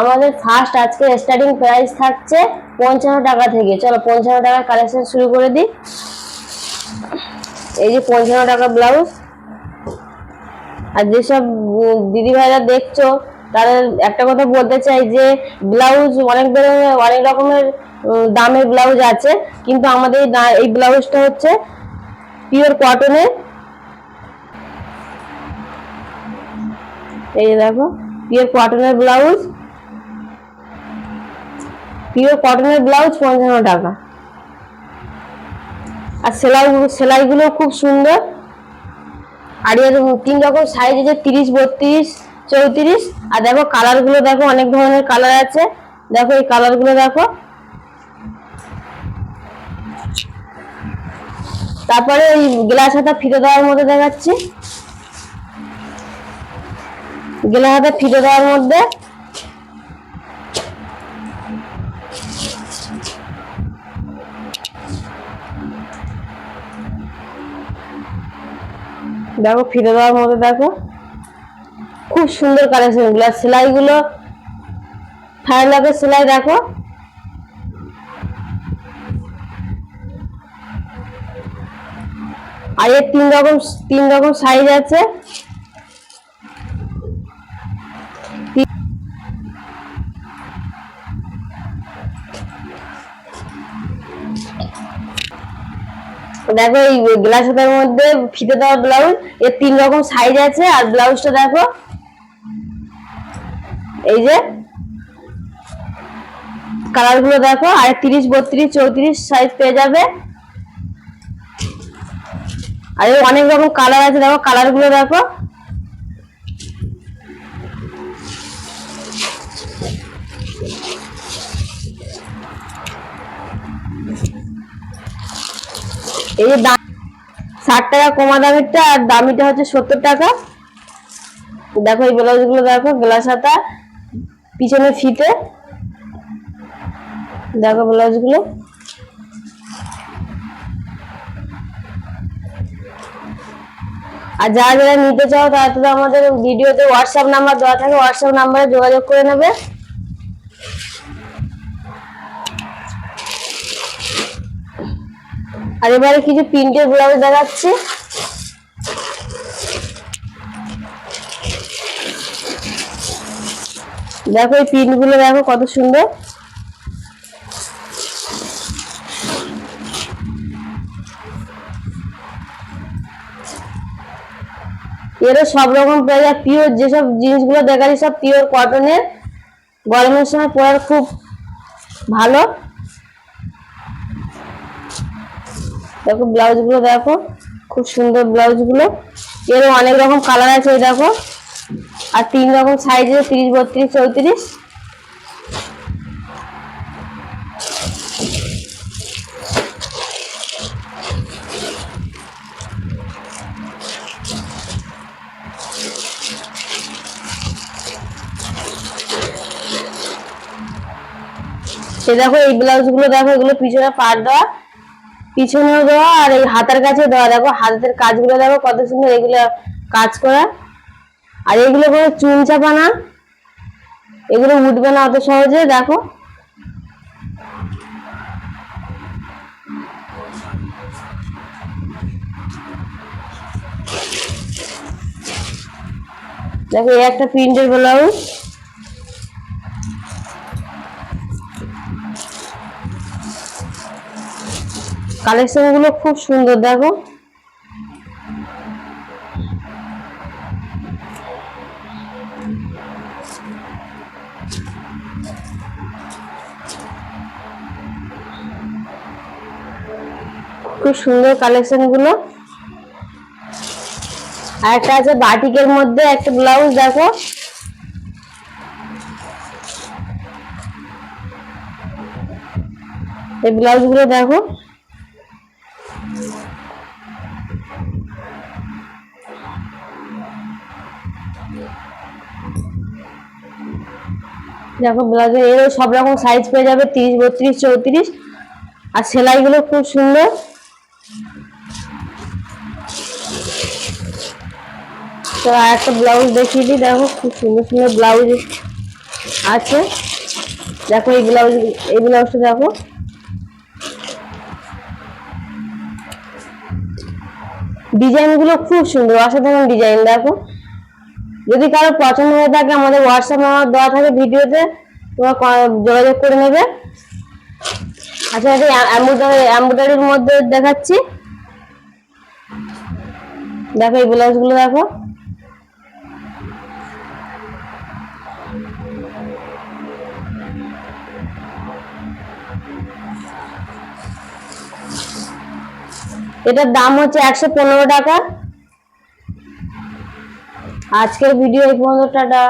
আমাদের ফার্স্ট আজকে starting price থাকছে পঞ্চান্ন টাকা থেকে। চলো পঞ্চান্ন টাকার কালেকশন শুরু করে দিই। এই যে পঞ্চান্ন টাকা ব্লাউজ আর যেসব উম, দিদি ভাইরা দেখছ তাদের একটা কথা বলতে চাই যে ব্লাউজ অনেক ধরনের অনেক রকমের দামের ব্লাউজ আছে। কিন্তু আমাদের এই ব্লাউজটা হচ্ছে পিওর কটনের এই দেখো পিওর কটনের ব্লাউজ পিওর কটনের ব্লাউজ পঞ্চান্ন টাকা। আর সেলাই, সেলাইগুলো খুব সুন্দর। আর এর তিন রকম সাইজ আছে, তিরিশ, বত্রিশ, চৌত্রিশ। আর দেখো কালারগুলো দেখো, অনেক ধরনের কালার আছে। দেখো এই কালারগুলো দেখো। তারপরে ওই গ্লাস হাতা ফিতে দেওয়ার মধ্যে দেখাচ্ছি। গ্লাস হাতা ফিতে দেওয়ার মধ্যে দেখো ফিরে দেওয়ার মধ্যে দেখো। খুব সুন্দর কালেকশনগুলো সেলাই গুলো ফায়ার লাভের সেলাই দেখো। আর এর তিন রকম তিন রকম সাইজ আছে। দেখো এই গ্লাস হাতার মধ্যে ফিতে দেওয়া ব্লাউজ এর তিন রকম সাইজ আছে, আর ব্লাউজটা দেখো, এই যে কালারগুলো দেখো, আর তিরিশ, বত্রিশ, চৌত্রিশ সাইজ পেয়ে যাবে। আর অনেক রকম কালার আছে, দেখো কালারগুলো দেখো। এই দাম ষাট টাকা কমা দামেরটা আর দামিটা হচ্ছে সত্তর টাকা। দেখো এই ব্লাউজগুলো দেখো গ্লাস হাতা, পিছনে ফিতে। দেখো ব্লাউজগুলো আর যারা যারা নিতে চাও তারা তো আমাদের ভিডিওতে হোয়াটসঅ্যাপ নাম্বার দেওয়া থাকে হোয়াটসঅ্যাপ নাম্বারে যোগাযোগ করে নেবে। আর এবারে কিছু প্রিন্টের ব্লাউজ দেখাচ্ছি? দেখো এই প্রিন্টগুলো দেখো কত সুন্দর। এরও সব রকম পেয়ে যায় পিওর যেসব জিনিসগুলো দেখাচ্ছি সব পিওর কটনের গরমের সময় পরার খুব ভালো। দেখো ব্লাউজগুলো দেখো, খুব সুন্দর ব্লাউজগুলো এর অনেক রকম কালার আছে দেখো। আর তিন রকম সাইজে তিরিশ, বত্রিশ, চৌত্রিশ। সে দেখো, এই ব্লাউজগুলো দেখো, এগুলো পিছনে পাট দেওয়া। পিছনেও দেওয়া আর এই হাতের কাছে দেওয়া। দেখো হাতের কাজগুলো দেখো কত সুন্দর এগুলো কাজ করা। আর এগুলো কোনো চুন চাপা না। এগুলো উঠবে না অত সহজে, দেখো। দেখো, এই একটা প্রিন্টের ব্লাউজ। কালেকশনগুলো খুব সুন্দর, দেখো। খুব সুন্দর কালেকশনগুলো আর একটা আছে বাটিকের মধ্যে, একটা ব্লাউজ, দেখো। এই ব্লাউজগুলো দেখো। দেখো ব্লাউজের এরও সব রকম সাইজ পেয়ে যাবে, তিরিশ, বত্রিশ, চৌত্রিশ। আর সেলাইগুলো খুব সুন্দর। তো আর একটা ব্লাউজ দেখিয়ে দিই, দেখো, খুব সুন্দর সুন্দর ব্লাউজ আছে। দেখো, এই ব্লাউজ এই ব্লাউজটা দেখো। ডিজাইনগুলো খুব সুন্দর, অসাধারণ ডিজাইন দেখো। যদি কারও পছন্দ হয়ে থাকে, আমাদের হোয়াটসঅ্যাপ নাম্বার দেওয়া থাকে ভিডিওতে, তোমরা যোগাযোগ করে নেবে। আচ্ছা এটা এমব্রয়ডারির মধ্যে দেখাচ্ছি। দেখো, এই ব্লাউজগুলো দেখো। এটার দাম হচ্ছে একশো পনেরো টাকা। আজকের ভিডিও এই পর্যন্ত টাটা।